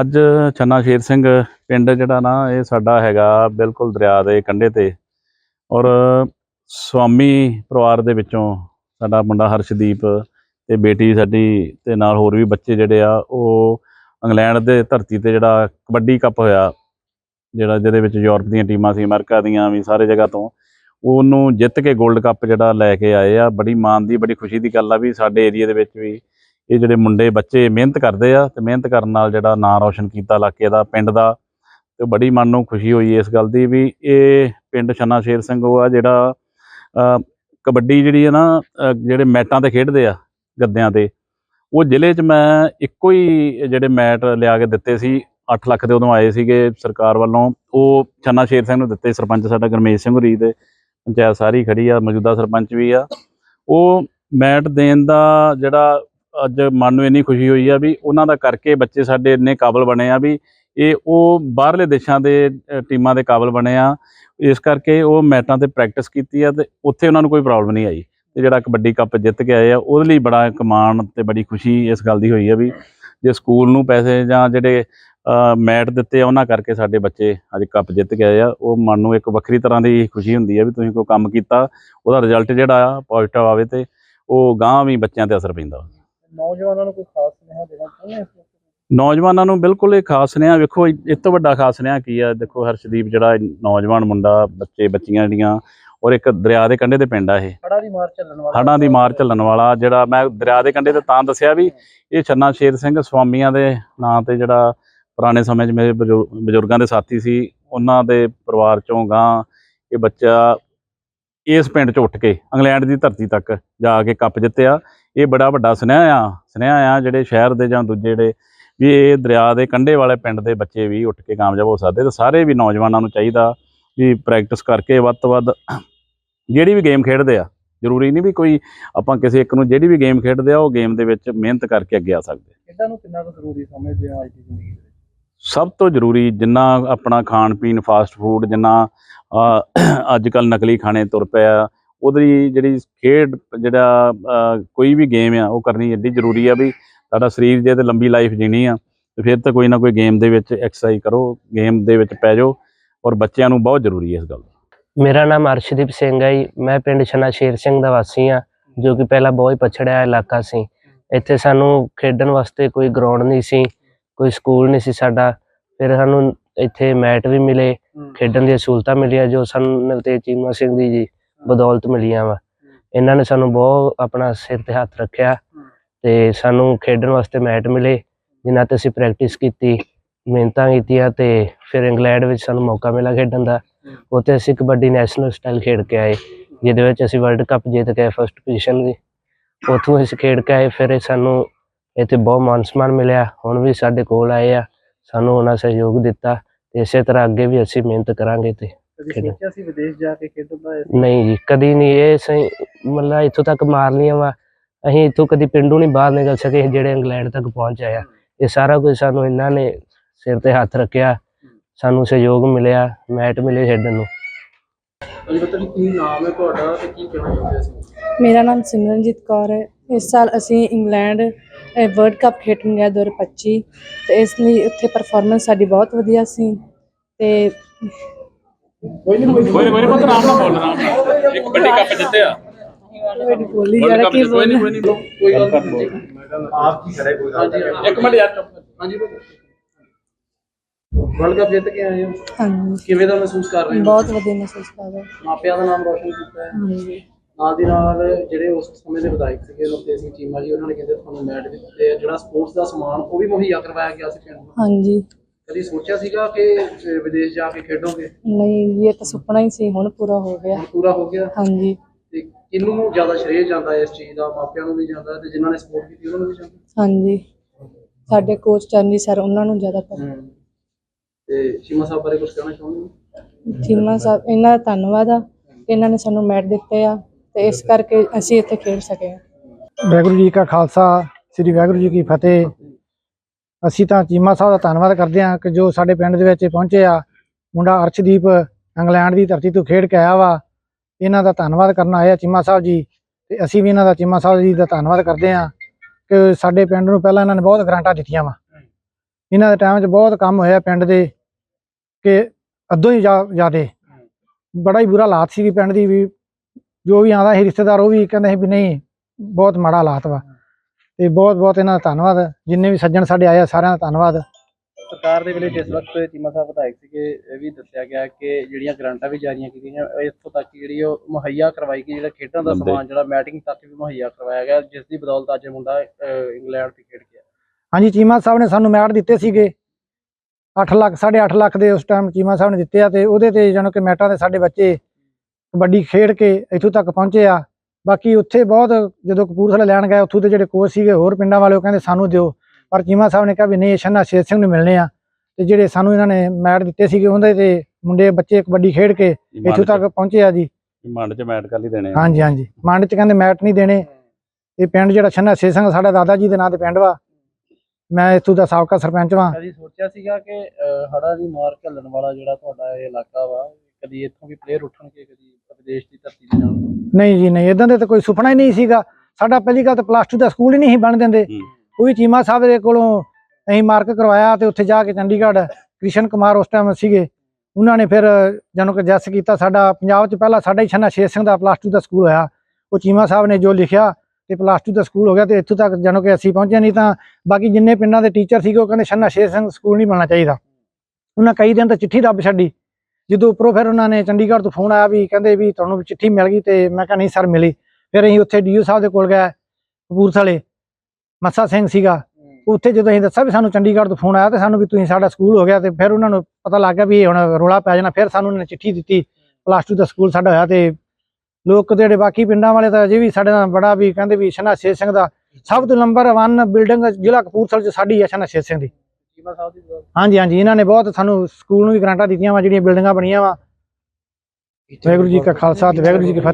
ਅੱਜ ਚੰਨਾ ਸ਼ੇਰ ਸਿੰਘ ਪਿੰਡ ਜਿਹੜਾ ਨਾ, ਇਹ ਸਾਡਾ ਹੈਗਾ ਬਿਲਕੁਲ ਦਰਿਆ ਦੇ ਕੰਢੇ ਤੇ। ਔਰ ਸਵਾਮੀ ਪਰਿਵਾਰ ਦੇ ਵਿੱਚੋਂ ਸਾਡਾ ਮੁੰਡਾ ਹਰਸ਼ਦੀਪ ਤੇ ਬੇਟੀ ਸਾਡੀ ਤੇ ਨਾਲ ਹੋਰ ਵੀ ਬੱਚੇ ਜਿਹੜੇ ਆ, ਉਹ ਇੰਗਲੈਂਡ ਦੇ ਧਰਤੀ ਤੇ ਜਿਹੜਾ ਕਬੱਡੀ ਕੱਪ ਹੋਇਆ, ਜਿਹੜਾ ਜਿਹਦੇ ਵਿੱਚ ਯੂਰਪ ਦੀਆਂ ਟੀਮਾਂ ਸੀ, ਅਮਰੀਕਾ ਦੀਆਂ ਵੀ ਸਾਰੇ ਜਗ੍ਹਾ ਤੋਂ, ਉਹਨੂੰ ਜਿੱਤ ਕੇ 골ਡ ਕੱਪ ਜਿਹੜਾ ਲੈ ਕੇ ਆਏ ਆ। ਬੜੀ ਮਾਣ ਦੀ, ਬੜੀ ਖੁਸ਼ੀ ਦੀ ਗੱਲ ਆ ਵੀ ਸਾਡੇ ਏਰੀਆ ਦੇ ਵਿੱਚ ਵੀ ਇਹ ਜਿਹੜੇ ਮੁੰਡੇ ਬੱਚੇ ਮਿਹਨਤ ਕਰਦੇ ਆ ਤੇ ਮਿਹਨਤ ਕਰਨ ਨਾਲ ਜਿਹੜਾ ਨਾਂ ਰੌਸ਼ਨ ਕੀਤਾ ਇਲਾਕੇ ਦਾ, ਪਿੰਡ ਦਾ, ਤੇ ਬੜੀ ਮਨ ਨੂੰ ਖੁਸ਼ੀ ਹੋਈ ਇਸ ਗੱਲ ਦੀ ਵੀ ਇਹ ਪਿੰਡ ਛੰਨਾ ਸ਼ੇਰ ਸਿੰਘ ਉਹ ਆ ਜਿਹੜਾ ਕਬੱਡੀ ਜਿਹੜੀ ਹੈ ਨਾ ਜਿਹੜੇ ਮੈਟਾਂ ਤੇ ਖੇਡਦੇ ਆ ਗੱਦਿਆਂ ਤੇ, ਉਹ ਜ਼ਿਲ੍ਹੇ 'ਚ ਮੈਂ ਇੱਕੋ ਹੀ ਜਿਹੜੇ ਮੈਟ ਲਿਆ ਕੇ ਦਿੱਤੇ ਸੀ 8 ਲੱਖ ਦੇ ਉਦੋਂ ਆਏ ਸੀਗੇ ਸਰਕਾਰ ਵੱਲੋਂ, ਉਹ ਛੰਨਾ ਸ਼ੇਰ ਸਿੰਘ ਨੂੰ ਦਿੱਤੇ ਸਰਪੰਚ ਸਾਡਾ ਗਰਮੇਸ਼ ਸਿੰਘ ਹੋਰੀ ਦੇ, ਪੰਚਾਇਤ ਸਾਰੀ ਖੜੀ ਆ, ਮੌਜੂਦਾ ਸਰਪੰਚ ਵੀ ਆ, ਉਹ ਮੈਟ ਦੇਣ ਦਾ ਜਿਹੜਾ ਅੱਜ ਮਨ ਨੂੰ ਇੰਨੀ ਖੁਸ਼ੀ ਹੋਈ ਆ ਵੀ ਉਹਨਾਂ ਦਾ ਕਰਕੇ ਬੱਚੇ ਸਾਡੇ ਇੰਨੇ ਕਾਬਲ ਬਣੇ ਆ ਵੀ ਇਹ ਉਹ ਬਾਹਰਲੇ ਦੇਸ਼ਾਂ ਦੇ ਟੀਮਾਂ ਦੇ ਕਾਬਲ ਬਣੇ ਆ। ਇਸ ਕਰਕੇ ਉਹ ਮੈਟਾਂ ਤੇ ਪ੍ਰੈਕਟਿਸ ਕੀਤੀ ਆ ਤੇ ਉੱਥੇ ਉਹਨਾਂ ਨੂੰ ਕੋਈ ਪ੍ਰੋਬਲਮ ਨਹੀਂ ਆਈ। ਤੇ ਜਿਹੜਾ ਕਬੱਡੀ ਕੱਪ ਜਿੱਤ ਕੇ ਆਏ ਆ, ਉਹਦੇ ਲਈ ਬੜਾ ਇੱਕ ਮਾਣ ਤੇ ਬੜੀ ਖੁਸ਼ੀ ਇਸ ਗੱਲ ਦੀ ਹੋਈ ਆ ਵੀ ਜੇ ਸਕੂਲ ਨੂੰ ਪੈਸੇ ਜਾਂ ਜਿਹੜੇ ਮੈਟ ਦਿੱਤੇ ਆ, ਉਹਨਾਂ ਕਰਕੇ ਸਾਡੇ ਬੱਚੇ ਅੱਜ ਕੱਪ ਜਿੱਤ ਗਏ ਆ। ਉਹ ਮਨ ਨੂੰ ਇੱਕ ਵੱਖਰੀ ਤਰ੍ਹਾਂ ਦੀ ਖੁਸ਼ੀ ਹੁੰਦੀ ਆ ਵੀ ਤੁਸੀਂ ਕੋਈ ਕੰਮ ਕੀਤਾ, ਉਹਦਾ ਰਿਜ਼ਲਟ ਜਿਹੜਾ ਆ ਪੋਜ਼ਿਟਿਵ ਆਵੇ ਤੇ ਉਹ ਗਾਂ ਵੀ ਬੱਚਿਆਂ ਤੇ ਅਸਰ ਪੈਂਦਾ। ਨੌਜਵਾਨਾਂ ਨੂੰ ਕੋਈ ਖਾਸ ਸੁਨੇਹਾ ਦੇਣਾ ਚਾਹੁੰਦੇ ਹੋ ਨੌਜਵਾਨਾਂ ਨੂੰ ਬਿਲਕੁਲ ਇਹ ਖਾਸ ਸੁਨੇਹਾ ਵੇਖੋ ਇਹ ਤੋਂ ਵੱਡਾ ਖਾਸ ਸੁਨੇਹਾ ਕੀ ਆ? ਦੇਖੋ ਹਰਸ਼ਦੀਪ ਜਿਹੜਾ ਨੌਜਵਾਨ ਮੁੰਡਾ ਬੱਚੇ ਬੱਚੀਆਂ ਜਿਹੜੀਆਂ ਔਰ ਇੱਕ ਦਰਿਆ ਦੇ ਕੰਢੇ ਤੇ ਪਿੰਡ ਆ ਇਹ। ਹੜਾ ਦੀ ਮਾਰ ਚੱਲਣ ਵਾਲਾ ਹੜਾਂ ਦੀ ਮਾਰ ਝੱਲਣ ਵਾਲਾ ਜਿਹੜਾ ਮੈਂ ਦਰਿਆ ਦੇ ਕੰਢੇ ਤੇ ਤਾਂ ਦੱਸਿਆ ਵੀ ਇਹ ਛੰਨਾ ਸ਼ੇਰ ਸਿੰਘ ਸਵਾਮੀਆਂ ਦੇ ਨਾਂ ਤੇ ਜਿਹੜਾ ਪੁਰਾਣੇ ਸਮੇਂ 'ਚ ਮੇਰੇ ਬਜ਼ੁਰ- ਬਜ਼ੁਰਗਾਂ ਦੇ ਸਾਥੀ ਸੀ ਉਹਨਾਂ ਦੇ ਪਰਿਵਾਰ ਚੋਂ ਗਾਂ ਇਹ ਬੱਚਾ ਇਸ ਪਿੰਡ 'ਚ ਉੱਠ ਕੇ ਇੰਗਲੈਂਡ ਦੀ ਧਰਤੀ ਤੱਕ ਜਾ ਕੇ ਕੱਪ ਜਿੱਤਿਆ। ਇਹ ਬੜਾ ਵੱਡਾ ਸੁਨੇਹਾ ਆ ਸੁਨੇਹਾ ਆ ਜਿਹੜੇ ਸ਼ਹਿਰ ਦੇ ਜਾਂ ਦੂਜੇ ਜਿਹੜੇ ਵੀ ਇਹ ਦਰਿਆ ਦੇ ਕੰਢੇ ਵਾਲੇ ਪਿੰਡ ਦੇ ਬੱਚੇ ਵੀ ਉੱਠ ਕੇ ਕਾਮਯਾਬ ਹੋ ਸਕਦੇ ਤੇ ਸਾਰੇ ਵੀ ਨੌਜਵਾਨਾਂ ਨੂੰ ਚਾਹੀਦਾ ਵੀ ਪ੍ਰੈਕਟਿਸ ਕਰਕੇ ਵੱਧ ਤੋਂ ਵੱਧ ਜਿਹੜੀ ਵੀ ਗੇਮ ਖੇਡਦੇ ਆ ਜ਼ਰੂਰੀ ਨਹੀਂ ਵੀ ਕੋਈ ਆਪਾਂ ਕਿਸੇ ਇੱਕ ਨੂੰ ਜਿਹੜੀ ਵੀ ਗੇਮ ਖੇਡਦੇ ਆ ਉਹ ਗੇਮ ਦੇ ਵਿੱਚ ਮਿਹਨਤ ਕਰਕੇ ਅੱਗੇ ਆ ਸਕਦੇ ਖੇਡਾਂ ਨੂੰ ਕਿੰਨਾ ਕੁ ਜ਼ਰੂਰੀ ਸਮਝਦੇ ਹੋ ਅੱਜ ਦੀ ਜ਼ਿੰਦਗੀ ਦੇ ਵਿੱਚ? ਸਭ ਤੋਂ ਜ਼ਰੂਰੀ ਜਿੰਨਾ ਆਪਣਾ ਖਾਣ ਪੀਣ ਫਾਸਟ ਫੂਡ ਜਿੰਨਾ ਅੱਜ ਕੱਲ ਨਕਲੀ ਖਾਣੇ ਤੁਰ ਪਿਆ ਉਹਦੀ ਜਿਹੜੀ ਖੇਡ ਜਿਹੜਾ ਕੋਈ ਵੀ ਗੇਮ ਆ ਉਹ ਕਰਨੀ ਏਡੀ ਜ਼ਰੂਰੀ ਆ ਵੀ ਸਾਡਾ ਸਰੀਰ ਜੇ ਤੇ ਲੰਬੀ ਲਾਈਫ ਜੀਣੀ ਆ ਤੇ ਫਿਰ ਤਾਂ ਕੋਈ ਨਾ ਕੋਈ ਗੇਮ ਦੇ ਵਿੱਚ ਐਕਸਰਸਾਈਜ਼ ਕਰੋ ਗੇਮ ਦੇ ਵਿੱਚ ਪੈ ਜਾਓ ਔਰ ਬੱਚਿਆਂ ਨੂੰ ਬਹੁਤ ਜ਼ਰੂਰੀ ਹੈ ਇਸ ਗੱਲ ਮੇਰਾ ਨਾਮ ਅਰਸ਼ਦੀਪ ਸਿੰਘ ਹੈ ਮੈਂ ਪਿੰਡ ਛਨਾ ਸ਼ੇਰ ਸਿੰਘ ਦਾ ਵਾਸੀ ਹਾਂ ਜੋ ਕਿ ਪਹਿਲਾਂ ਬਹੁਤ ਹੀ ਪਛੜਿਆ ਇਲਾਕਾ ਸੀ। ਇੱਥੇ ਸਾਨੂੰ ਖੇਡਣ ਵਾਸਤੇ ਕੋਈ ਗਰਾਊਂਡ ਨਹੀਂ ਸੀ ਕੋਈ ਸਕੂਲ ਨਹੀਂ ਸੀ ਸਾਡਾ ਫਿਰ ਸਾਨੂੰ ਇੱਥੇ ਮੈਟ ਵੀ ਮਿਲੇ ਖੇਡਣ ਦੀਆਂ ਸਹੂਲਤਾਂ ਮਿਲੀਆਂ ਜੋ ਸਾਨੂੰ ਨਵਤੇਜ ਚੀਮਾ ਸਿੰਘ ਦੀ ਜੀ। ਬਦੌਲਤ ਮਿਲੀਆਂ ਵਾ। ਇਹਨਾਂ ਨੇ ਸਾਨੂੰ ਬਹੁਤ ਆਪਣਾ ਸਿਰ ਤੇ ਹੱਥ ਰੱਖਿਆ ਤੇ ਸਾਨੂੰ ਖੇਡਣ ਵਾਸਤੇ ਮੈਟ ਮਿਲੇ ਜਿਨ੍ਹਾਂ ਤੇ ਅਸੀਂ ਪ੍ਰੈਕਟਿਸ ਕੀਤੀ, ਮਿਹਨਤਾਂ ਕੀਤੀਆਂ ਤੇ ਫਿਰ ਇੰਗਲੈਂਡ ਵਿੱਚ ਸਾਨੂੰ ਮੌਕਾ ਮਿਲਿਆ ਖੇਡਣ ਦਾ। ਉੱਥੇ ਅਸੀਂ ਕਬੱਡੀ ਨੈਸ਼ਨਲ ਸਟਾਈਲ ਖੇਡ ਕੇ ਆਏ, ਜਿਹਦੇ ਵਿੱਚ ਅਸੀਂ ਵਰਲਡ ਕੱਪ ਜਿੱਤ ਕੇ ਫਸਟ ਪੋਜੀਸ਼ਨ ਦੀ। ਉੱਥੋਂ ਅਸੀਂ ਖੇਡ ਕੇ ਆਏ, ਫਿਰ ਸਾਨੂੰ ਇੱਥੇ ਬਹੁਤ ਮਾਨ ਸਨਮਾਨ ਮਿਲਿਆ। ਹੁਣ ਵੀ ਸਾਡੇ ਕੋਲ ਆਏ ਆ, ਸਾਨੂੰ ਉਹਨਾਂ ਸਹਿਯੋਗ ਦਿੱਤਾ ਤੇ ਇਸੇ ਤਰ੍ਹਾਂ ਅੱਗੇ ਵੀ ਅਸੀਂ ਮਿਹਨਤ ਕਰਾਂਗੇ ਤੇ ਕਦੀ ਖੇਡਾਂ। ਸੋਚਿਆ ਸੀ ਵਿਦੇਸ਼ ਜਾ ਕੇ ਖੇਡਣ ਦਾ ਇਹ? ਨਹੀਂ ਜੀ ਕਦੀ ਨਹੀਂ ਇਹ ਸਹੀ ਮਤਲਬ ਇੱਥੋਂ ਤੱਕ ਮਾਰ ਲਿਆ ਵਾ। ਅਸੀਂ ਇੱਥੋਂ ਕਦੀ ਪਿੰਡੋਂ ਨਹੀਂ ਬਾਹਰ ਨਿਕਲ ਸਕੇ ਜਿਹੜੇ ਇੰਗਲੈਂਡ ਤੱਕ ਪਹੁੰਚ ਆਇਆ ਇਹ ਸਾਰਾ ਕੁਝ ਸਾਨੂੰ ਇਹਨਾਂ ਨੇ ਸਿਰ ਤੇ ਹੱਥ ਰੱਖਿਆ। ਸਾਨੂੰ ਸਹਿਯੋਗ ਮਿਲਿਆ ਮੈਟ ਮਿਲੇ ਖੇਡਣ ਨੂੰ। ਅਜੀ ਪਤਾ ਨਹੀਂ ਕੀ ਨਾਮ ਹੈ ਤੁਹਾਡਾ ਤੇ ਕੀ ਕਹਿਣਾ ਚਾਹੁੰਦੇ ਸੀ ਮੇਰਾ ਨਾਮ ਸਿਮਰਨਜੀਤ ਕੌਰ ਹੈ। ਇਸ ਸਾਲ ਅਸੀਂ ਇੰਗਲੈਂਡ ਵਰਲਡ ਕੱਪ ਖੇਡਣ ਗਏ 2025 ਤੇ ਇਸ ਲਈ ਉੱਥੇ ਪਰਫਾਰਮੈਂਸ ਸਾਡੀ ਬਹੁਤ ਵਧੀਆ ਸੀ। ਤੇ ਕੋਈ ਨਹੀਂ ਕੋਈ ਕੋਈ ਕੋਈ ਪੁੱਤ ਨਾਮ ਨਾ ਬੋਲ ਨਾਮ ਇੱਕ ਵੱਡੀ ਕੱਪ ਜਿੱਤਿਆ ਬੋਲੀ ਜਰਾ ਕੀ ਬੋਲ ਨਹੀਂ ਕੋਈ ਗੱਲ ਨਹੀਂ। ਆਪ ਕੀ ਕਰੇ ਕੋਈ ਗੱਲ ਇੱਕ ਮਿੰਟ ਯਾਰ ਚੁੱਪ। ਹਾਂਜੀ ਵਰਲਡ ਕੱਪ ਜਿੱਤ ਕੇ ਆਏ ਹੋ? ਹਾਂਜੀ। ਕਿਵੇਂ ਦਾ ਮਹਿਸੂਸ ਕਰ ਰਹੇ ਹੋ? ਬਹੁਤ ਵਧੀਆ ਮਹਿਸੂਸ ਕਰ ਰਿਹਾ ਮਾਪਿਆਂ ਦਾ ਨਾਮ ਰੋਸ਼ਨ ਕੀਤਾ ਹੈ। ਹਾਂਜੀ। ਨਾਲ ਦੀ ਨਾਲ ਜਿਹੜੇ ਉਸ ਸਮੇਂ ਦੇ ਵਿਧਾਇਕ ਸੀਗੇ ਨਵਤੇਜ ਸਿੰਘ ਚੀਮਾ ਜੀ ਉਹਨਾਂ ਨੇ ਕਹਿੰਦੇ ਤੁਹਾਨੂੰ ਮੈਟ ਦਿੱਤੇ। ਜਿਹੜਾ ਸਪੋਰਟਸ ਦਾ ਸਮਾਨ ਉਹ ਵੀ ਮੁਹੱਈਆ ਕਰਵਾਇਆ ਗਿਆ ਸੀ ਪਿੰਡ ਨੂੰ। ਹਾਂਜੀ। ਕਦੀ ਸੋਚਿਆ ਸੀਗਾ ਕਿ ਅਹ, ਵਿਦੇਸ਼ ਜਾ ਕੇ ਖੇਡੋਗੇ? ਨਹੀਂ ਜੀ, ਇਹ ਤਾਂ ਸੁਪਨਾ ਹੀ ਸੀ ਹੁਣ ਪੂਰਾ ਹੋ ਗਿਆ। ਹੁਣ ਪੂਰਾ ਹੋ ਗਿਆ? ਹਾਂਜੀ। ਤੇ ਕਿਹਨੂੰ ਜ਼ਿਆਦਾ ਸ਼੍ਰੇਅ ਜਾਂਦਾ ਇਸ ਚੀਜ਼ ਦਾ ਮਾਪਿਆਂ ਨੂੰ ਵੀ ਜਾਂਦਾ ਤੇ ਜਿਨ੍ਹਾਂ ਨੇ ਸਪੋਰਟ ਕੀਤੀ ਉਹਨਾਂ ਨੂੰ ਵੀ ਜਾਂਦਾ? ਹਾਂਜੀ। ਸਾਡੇ ਕੋਚ ਚੰਨੀ ਸਰ ਉਹਨਾਂ ਨੂੰ ਜ਼ਿਆਦਾ ਪਤਾ। ਤੇ ਸ਼ਿਮਾ ਸਾਹਿਬ ਬਾਰੇ ਕੁਝ ਕਹਿਣਾ ਚਾਹੁੰਦੇ ਹੋ ਚੀਮਾ ਸਾਹਿਬ ਇਹਨਾਂ ਦਾ ਧੰਨਵਾਦ ਆ। ਕਿ ਇਹਨਾਂ ਨੇ ਸਾਨੂੰ ਮੈਟ ਦਿੱਤੇ ਆ ਤੇ ਇਸ ਕਰਕੇ ਅਸੀਂ ਇੱਥੇ ਖੇਡ ਸਕੇ ਵਾਹਿਗੁਰੂ ਜੀ ਕਾ ਖਾਲਸਾ ਸ੍ਰੀ ਵਾਹਿਗੁਰੂ ਜੀ ਕੀ ਫਤਿਹ। ਅਸੀਂ ਤਾਂ ਚੀਮਾ ਸਾਹਿਬ ਦਾ ਧੰਨਵਾਦ ਕਰਦੇ ਹਾਂ ਕਿ ਜੋ ਸਾਡੇ ਪਿੰਡ ਦੇ ਵਿੱਚ ਪਹੁੰਚੇ ਆ। ਮੁੰਡਾ ਅਰਸ਼ਦੀਪ ਇੰਗਲੈਂਡ ਦੀ ਧਰਤੀ ਤੋਂ ਖੇਡ ਕੇ ਆਇਆ ਵਾ। ਇਹਨਾਂ ਦਾ ਧੰਨਵਾਦ ਕਰਨ ਆਇਆ ਚੀਮਾ ਸਾਹਿਬ ਜੀ ਤੇ ਅਸੀਂ ਵੀ ਇਹਨਾਂ ਦਾ ਚੀਮਾ ਸਾਹਿਬ ਜੀ ਦਾ ਧੰਨਵਾਦ ਕਰਦੇ ਹਾਂ ਕਿ ਸਾਡੇ ਪਿੰਡ ਨੂੰ ਪਹਿਲਾਂ ਇਹਨਾਂ ਨੇ ਬਹੁਤ ਗ੍ਰਾਂਟਾਂ ਦਿੱਤੀਆਂ ਵਾ। ਇਹਨਾਂ ਦੇ ਟਾਈਮ 'ਚ ਬਹੁਤ ਕੰਮ ਹੋਇਆ ਪਿੰਡ ਦੇ ਕਿ ਅੱਧੋਂ ਹੀ ਜ਼ਿਆਦੇ। ਬੜਾ ਹੀ ਬੁਰਾ ਹਾਲਾਤ ਸੀ ਪਿੰਡ ਦੀ ਵੀ, ਜੋ ਵੀ ਆਉਂਦਾ ਸੀ ਰਿਸ਼ਤੇਦਾਰ ਉਹ ਵੀ ਕਹਿੰਦੇ ਸੀ ਵੀ ਨਹੀਂ, ਬਹੁਤ ਮਾੜਾ ਹਾਲਾਤ ਵਾ। ਤੇ ਬਹੁਤ ਬਹੁਤ ਇਹਨਾਂ ਦਾ ਧੰਨਵਾਦ। ਜਿੰਨੇ ਵੀ ਸੱਜਣ ਸਾਡੇ ਆਏ ਆ ਸਾਰਿਆਂ ਦਾ ਧੰਨਵਾਦ। ਸਰਕਾਰ ਦੇ ਵੇਲੇ ਜਿਸ ਵਕਤ ਚੀਮਾ ਸਾਹਿਬ ਵਿਧਾਇਕ ਸੀਗੇ ਇਹ ਵੀ ਦੱਸਿਆ ਗਿਆ ਕਿ ਜਿਹੜੀਆਂ ਗ੍ਰਾਂਟਾਂ ਵੀ ਜਾਰੀਆਂ ਕੀਤੀਆਂ ਗਈਆਂ ਇੱਥੋਂ ਤੱਕ ਕਿ ਜਿਹੜੀ ਉਹ ਮੁਹੱਈਆ ਕਰਵਾਈ ਗਈ ਜਿਹੜਾ ਖੇਡਾਂ ਦਾ। ਸਮਾਨ ਜਿਹੜਾ ਮੈਟਿੰਗ ਤੱਕ ਵੀ ਮੁਹੱਈਆ ਕਰਵਾਇਆ ਗਿਆ ਜਿਸ ਦੀ ਬਦੌਲਤ ਅੱਜ ਇਹ ਮੁੰਡਾ ਇੰਗਲੈਂਡ ਤੇ ਖੇਡ ਗਿਆ ਹਾਂਜੀ ਚੀਮਾ ਸਾਹਿਬ ਨੇ ਸਾਨੂੰ ਮੈਟ ਦਿੱਤੇ ਸੀਗੇ। 8 ਲੱਖ 8.5 ਲੱਖ ਦੇ ਉਸ ਟਾਈਮ ਚੀਮਾ ਸਾਹਿਬ ਨੇ ਦਿੱਤੇ ਆ ਤੇ ਉਹਦੇ ਤੇ ਜਾਣੋ ਕਿ ਮੈਟਾਂ ਦੇ ਸਾਡੇ ਬੱਚੇ ਕਬੱਡੀ ਖੇਡ ਕੇ ਇੱਥੋਂ ਤੱਕ ਪਹੁੰਚੇ ਆ। ਬਾਕੀ ਉੱਥੇ ਬਹੁਤ ਜਦੋਂ ਕਪੂਰਥਲੇ ਲੈਣ ਗਏ ਉੱਥੋਂ ਦੇ ਜਿਹੜੇ ਕੋਚ ਸੀਗੇ ਹੋਰ ਪਿੰਡਾਂ ਵਾਲੇ ਉਹ ਕਹਿੰਦੇ ਸਾਨੂੰ ਦਿਓ। ਪਰ ਚੀਮਾ ਸਾਹਿਬ ਨੇ ਕਿਹਾ ਵੀ ਨਹੀਂ ਛੰਨਾ ਸ਼ੇਰ ਸਿੰਘ ਨੂੰ ਮਿਲਣੇ ਆ। ਤੇ ਜਿਹੜੇ ਸਾਨੂੰ ਇਹਨਾਂ ਨੇ ਮੈਟ ਦਿੱਤੇ ਸੀਗੇ ਉਹਦੇ ਤੇ ਮੁੰਡੇ ਬੱਚੇ ਕਬੱਡੀ ਖੇਡ ਕੇ ਇੱਥੋਂ ਤੱਕ ਪਹੁੰਚੇ ਆ ਜੀ। ਮੰਡ ਚ ਮੈਟ ਕਰ ਲਈ ਦੇਣੇ ਆ। ਹਾਂਜੀ ਹਾਂਜੀ। ਮੰਡ ਚ ਕਹਿੰਦੇ ਮੈਟ ਨਹੀਂ ਦੇਣੇ। ਇਹ ਪਿੰਡ ਜਿਹੜਾ ਛੰਨਾ ਸ਼ੇਰ ਸਿੰਘ ਸਾਡਾ ਦਾਦਾ ਜੀ ਦੇ ਨਾਂ ਤੇ ਪਿੰਡ ਵਾ। ਮੈਂ ਇੱਥੋਂ ਦਾ ਸਾਬਕਾ ਸਰਪੰਚ ਵਾਂ। ਕਦੀ ਸੋਚਿਆ ਸੀਗਾ ਕਿ ਹੜਾ ਦੀ ਮਾਰ ਝੱਲਣ ਵਾਲਾ ਜਿਹੜਾ ਤੁਹਾਡਾ ਇਹ ਇਲਾਕਾ ਵਾ ਕਦੀ ਇੱਥੋਂ ਵੀ ਪਲੇਅਰ ਉੱਠਣਗੇ ਕਦੀ ਵਿਦੇਸ਼ ਦੀ ਧਰਤੀ ਤੇ ਜਾਣਗੇ? ਨਹੀਂ ਜੀ ਨਹੀਂ ਇਦਾਂ ਦੇ ਤਾਂ ਕੋਈ ਸੁਪਨਾ ਹੀ ਨਹੀਂ ਸੀਗਾ। ਸਾਡਾ ਪਹਿਲੀ ਗੱਲ ਤਾਂ ਪਲੱਸ 2 ਦਾ ਸਕੂਲ ਹੀ ਨਹੀਂ ਸੀ ਬਣ ਦਿੰਦੇ। ਵੀ ਚੀਮਾ ਸਾਹਿਬ ਦੇ ਕੋਲੋਂ ਅਸੀਂ ਮਾਰਕ ਕਰਵਾਇਆ ਤੇ ਉੱਥੇ ਜਾ ਕੇ ਚੰਡੀਗੜ੍ਹ ਕ੍ਰਿਸ਼ਨ ਕੁਮਾਰ ਉਸ ਟਾਈਮ ਸੀਗੇ। ਉਹਨਾਂ ਨੇ ਫਿਰ ਜਾਨੂੰ ਕਿ ਜੱਸ ਕੀਤਾ ਸਾਡਾ ਪੰਜਾਬ 'ਚ ਪਹਿਲਾਂ ਸਾਡਾ ਹੀ ਛੰਨਾ ਸ਼ੇਰ ਸਿੰਘ ਦਾ ਪਲੱਸ 2 ਦਾ ਸਕੂਲ ਹੋਇਆ। ਉਹ ਚੀਮਾ ਸਾਹਿਬ ਨੇ ਜੋ ਲਿਖਿਆ ਤੇ ਪਲੱਸ 2 ਦਾ ਸਕੂਲ ਹੋ ਗਿਆ ਤੇ ਇੱਥੋਂ ਤੱਕ ਜਾਨੂੰ ਕਿ ਅਸੀਂ ਪਹੁੰਚੇ ਨਹੀਂ ਤਾਂ ਬਾਕੀ ਜਿੰਨੇ ਪਿੰਡਾਂ ਦੇ ਟੀਚਰ ਸੀਗੇ ਉਹ ਕਹਿੰਦੇ ਛੰਨਾ ਸ਼ੇਰ ਸਿੰਘ ਸਕੂਲ ਨਹੀਂ ਬਣਨਾ ਚਾਹੀਦਾ। ਉਹਨਾਂ ਕਈ ਦਿਨ ਤਾਂ ਚਿੱਠੀ ਦੱਬ ਛੱਡੀ। ਜਦੋਂ ਉੱਪਰੋਂ ਫਿਰ ਉਹਨਾਂ ਨੇ ਚੰਡੀਗੜ੍ਹ ਤੋਂ ਫੋਨ ਆਇਆ ਵੀ ਕਹਿੰਦੇ ਵੀ ਤੁਹਾਨੂੰ ਚਿੱਠੀ ਮਿਲ ਗਈ ਤੇ ਮੈਂ ਕਿਹਾ ਨਹੀਂ ਸਰ ਮਿਲੀ। ਫਿਰ ਅਸੀਂ ਉੱਥੇ ਡੀਓ ਸਾਹਿਬ ਦੇ ਕੋਲ ਗਏ ਕਪੂਰਥਲੇ ਮੱਸਾ ਸਿੰਘ ਸੀਗਾ। ਉੱਥੇ ਜਦੋਂ ਅਸੀਂ ਦੱਸਿਆ ਵੀ ਸਾਨੂੰ ਚੰਡੀਗੜ੍ਹ ਤੋਂ ਫੋਨ ਆਇਆ ਤੇ ਸਾਨੂੰ ਵੀ ਤੁਸੀਂ ਸਾਡਾ ਸਕੂਲ ਹੋ ਗਿਆ ਤੇ ਫਿਰ ਉਹਨਾਂ ਨੂੰ ਪਤਾ ਲੱਗ ਗਿਆ ਵੀ ਇਹ ਹੁਣ ਰੋਲਾ ਪੈ ਜਾਣਾ। ਫਿਰ ਸਾਨੂੰ ਉਹਨਾਂ ਨੇ ਚਿੱਠੀ ਦਿੱਤੀ ਪਲੱਸ 2 ਦਾ ਸਕੂਲ ਸਾਡਾ ਹੋਇਆ ਤੇ ਲੋਕ ਜਿਹੜੇ ਬਾਕੀ ਪਿੰਡਾਂ ਵਾਲੇ ਤਾਂ ਅਜੇ ਵੀ ਸਾਡੇ ਨਾਲ ਬੜਾ ਵੀ ਕਹਿੰਦੇ ਵੀ ਸ਼ਨਾ ਸਿੰਘ ਦਾ। ਸਭ ਤੋਂ ਨੰਬਰ 1 ਬਿਲਡਿੰਗ ਜ਼ਿਲ੍ਹਾ ਕਪੂਰਥਲੇ ਚ ਸਾਡੀ ਹੈ ਸ਼ਨਾ ਸਿੰਘ ਦੀ। ਚੀਮਾ ਸਾਹਿਬ ਦੀ ਬਦੌਲਤ ਹਾਂਜੀ ਹਾਂਜੀ ਇਹਨਾਂ ਨੇ ਬਹੁਤ ਸਾਨੂੰ ਸਕੂਲ ਨੂੰ ਵੀ ਗ੍ਰਾਂਟਾਂ ਦਿੱਤੀਆਂ ਵਾ ਜਿਹੜੀਆਂ ਬਿਲਡਿੰਗਾਂ ਬਣੀਆਂ ਵਾ। ਵਾਹਿਗੁਰੂ ਜੀ ਕਾ ਖਾਲਸਾ ਤੇ ਵਾਹਿਗੁਰੂ ਜੀ ਕੀ ਫਤਿਹ